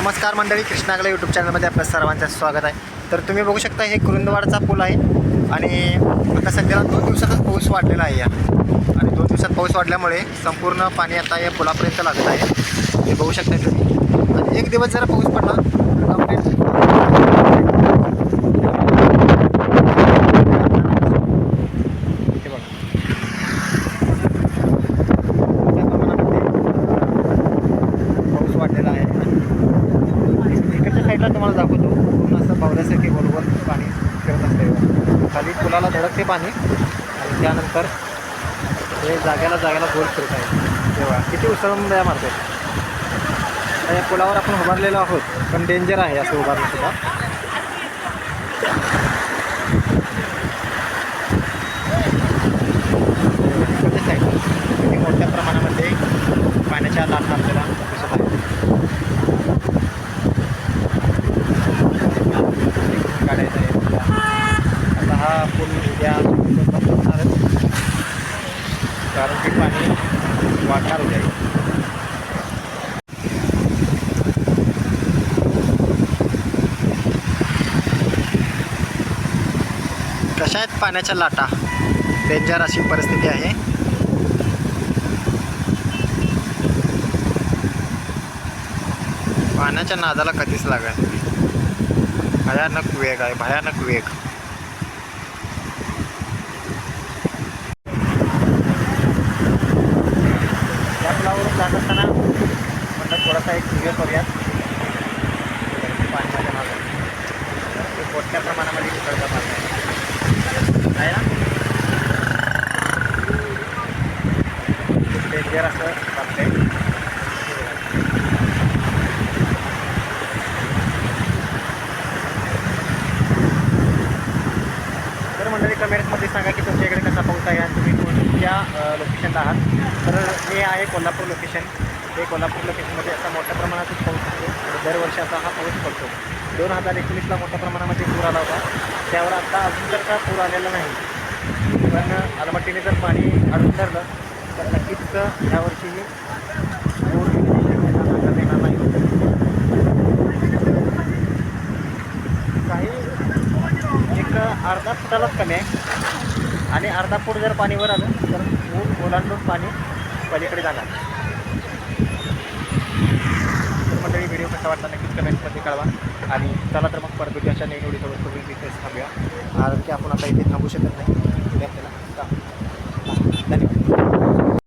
नमस्कार मंडळी कृष्णागला यूट्यूब चॅनलमध्ये आपल्या सर्वांचं स्वागत आहे. तर तुम्ही बघू शकता हे कुरुंदवाडचा पूल आहे आणि आता सध्याला दोन दिवसातच पाऊस वाढलेला आहे या. आणि दोन दिवसात पाऊस वाढल्यामुळे संपूर्ण पाणी आता या पुलापर्यंत लागत आहे. हे बघू शकता तुम्ही. आणि एक दिवस जर पाऊस पडला तर complete हे बघा. मोठ्या प्रमाणामध्ये पाऊस वाढलेला आहे इकडच्या साईडला तुम्हाला दाखवतो. पूर्ण असं पावल्यासारखे बरोबर पाणी फिरत असते खाली पुलाला धडकते पाणी आणि त्यानंतर हे जाग्याला जाग्याला गोल फिरत आहे. तेव्हा किती उसळंब्या मारतात या पुलावर आपण उभारलेलो आहोत पण डेंजर आहे असं उभारणं सुद्धा. किती मोठ्या प्रमाणामध्ये पाण्याच्या लाटा आपल्याला दिसत आहेत काढायचा आहे आता हा पूल उद्या बंद होणारच कारण की पाणी वाढणार उद्या कशा आहेत पाण्याच्या लाटा? डेंजर अशी परिस्थिती आहे. पाण्याच्या नादाला कधीच लागत भयानक वेग आहे भयानक वेग या पुलावरून जात असताना म्हटलं थोडासा एक व्हिडिओ करूयात पाण्याच्या नादाला ते मोठ्या प्रमाणामध्ये तिकडचा पाणी आहे आहे ना डेंजर असं वाटतंय तर मंडळी कमेंट्समध्ये सांगा की तुमच्या इकडे कसा पाऊस आहे आणि तुम्ही लोकेशनला आहात. तर हे आहे कोल्हापूर लोकेशन हे कोल्हापूर लोकेशनमध्ये असा मोठ्या प्रमाणातच पाऊस असतो आणि दरवर्षी असा हा पाऊस पडतो. दोन हजार एकोणीसला मोठ्या प्रमाणामध्ये पूर आला होता. त्यावर आता अजून तर का पूर आलेला नाही. पण अलमट्टीने जर पाणी अडून धरलं तर नक्कीच यावर्षीही पूर येणार नाही. काही एक अर्धा फुटालाच कमी आहे. आणि अर्धा फूट जर पाणी वर आलं तर ऊन ओलांडून पाणी पलीकडे जाणार. तर मंडळी व्हिडिओ कसा वाटला नक्कीच कमेंटमध्ये कळवा. आणि चला तर मग परत अशा नवीन व्हिडिओसोबत तुम्ही तिथेच थांबूया. कारण की आपण आता इथे थांबू शकत नाही. उद्या आपल्याला